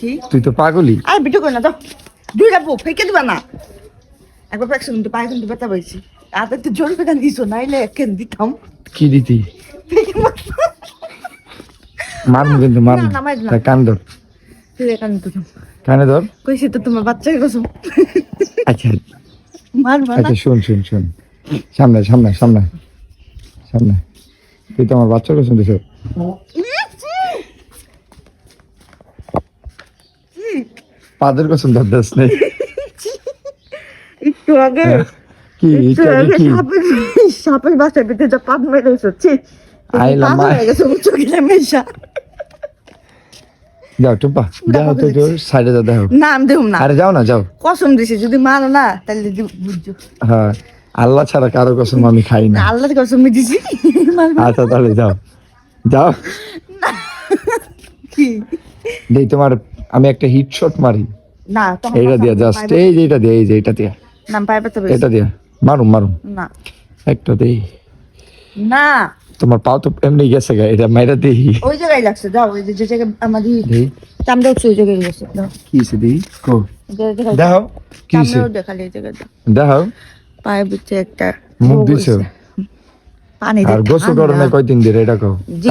কি? তুই তো পাগলি আর ভিডিও করে না তো দুইটা বউ ফেকে দিবা না। একবার একশো কিন্তু পায়ে কিন্তু ব্যথা পাইছি। আর একটু জোর করে দিছো নাইলে কেন দিতাম? কি দিতি? ফেকে। মারমু কিন্তু মারমু। না, তা কান ধর। তুই এখানে দুটো কানে ধর। কইছি তো তোমার বাচ্চাকে কসম। আচ্ছা। মারবা আচ্ছা শুন শুন শুন। সামনে সামনে সামনে সামনে। তুই তো আমার বাচ্চাকে শুনতেছ পাদের কসম ধর দাস নেই। একটু আগে কি একটু আগে কি? সাপের বাসায় ভিতরে যা পাত মেরে এসেছি আইলা মা- হয়ে গেলে মেশা যাও টুম্পা যাও তো সাইডে যাও দেখো। না আমি দেখুন না। আরে যাও না যাও। কসম দিছি যদি মানো না তাহলে বুঝছ। হ্যাঁ আল্লাহ ছাড়া কারও কসম আমি খাই না। আল্লাহর কসম দিছি। আচ্ছা তাহলে যাও। যাও। কি? দেই তোমার আমি একটা হিট শট মারি। না এইটা দিয়া জাস্ট এই যে এটা দিয়া এই যে এটা দিয়া। না পাইবে তো এটা দিয়া। মারুম মারুম। না। একটা দেই। না। তোমার পাও তো এমনি গেছে গা এটা মাইরা দেই। ওই জায়গায় লাগছে যাও ওই যে যে জায়গায় আমাদের চামড়া উঠছে ওই জায়গায় গেছে দাও। কি হইছে দেই? কো। দাও কি চামড়াও দেখালে এই জায়গায় দাও। দাও ভিতরে একটা মুখ দিছো? আর গোসল করো না। কয়দিন ধরে এটা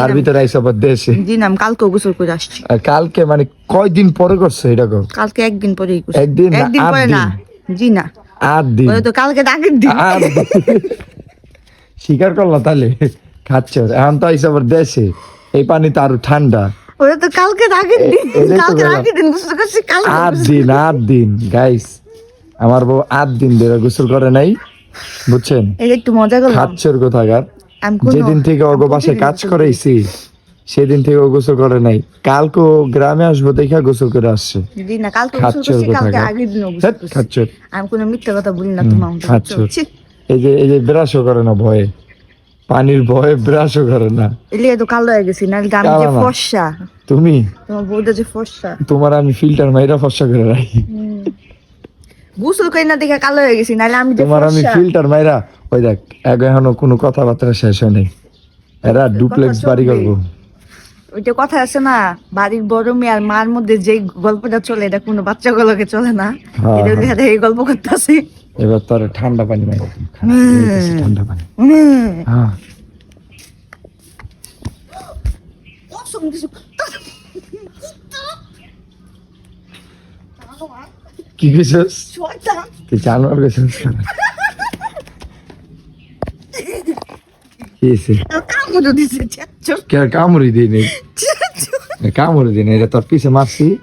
তার ভিতরে আইসা আবার দেশে জি না আমি কালকে গোসল করে আসছি। কালকে মানে কয়দিন পরে করছে এটা কালকে একদিন পরেই গোসল। একদিন একদিন পরে না। জি না। আট দিন। তো কালকে আগের দিন। স্বীকার করল তাহলে? খাচ্ছ এখন তো আইসা আবার দেশে এই পানি তো আরও ঠান্ডা। ওটা তো কালকে আগের দিন। কালকে। আগের দিন গোসল করছি কালকে আট দিন আট দিন। গাইস আমার বউ আট দিন ধরে গোসল করে নাই। বুঝছেন? এটা একটু মজা করলাম। খাচ্ছের কোথাকার যেদিন থেকে অগো প্রতিদিন কাজ করাইছি সেদিন থেকে ও গোসল করে নাই। কালকে গ্রামে আসব দেখা গোসল করে আসছে। না কালকে গোসল কালকে আগের দিন গোসল ধ্যাৎ, করছি। খাচ্ছর আমি কোনো মিথ্যা কথা বলি না তোমার মতো। খাচ্ছর ছি, এই যে এই যে ব্রাশও করে না ভয়ে। পানির ভয়ে ব্রাশও করে না। এলিয়ে তো কালো হয়ে গেছি না আমি যে ফর্সা। তুমি? তোমার বউটা যে ফর্সা। তোমার আমি ফিল্টার মাইরা ফসা করে রাখি। গোসল করি না দেখে কালো হয়ে গেছি নাহলে আমি তোমার আমি ফিল্টার মাইরা ওই দেখ এখনও কোনো কথাবার্তা শেষ হয় নাই এরা ডুপ্লেক্স বাড়ি। করব। ওইটা কথা আছে না বাড়ির বড় মেয়ে আর মার মধ্যে যে গল্পটা চলে এটা কোনো বাচ্চা গুলোকে চলে না। এটা এই গল্প করতেছি। এবার তোর ঠান্ডা পানি দিই। ঠান্ডা পানি। হ্যাঁ কি কইছস? তুই জানোয়ার কইছস কি হইছে? কামড় দিছে কামড়ি দিই কামড়ি দিই এটা তোর পিছে মারছি।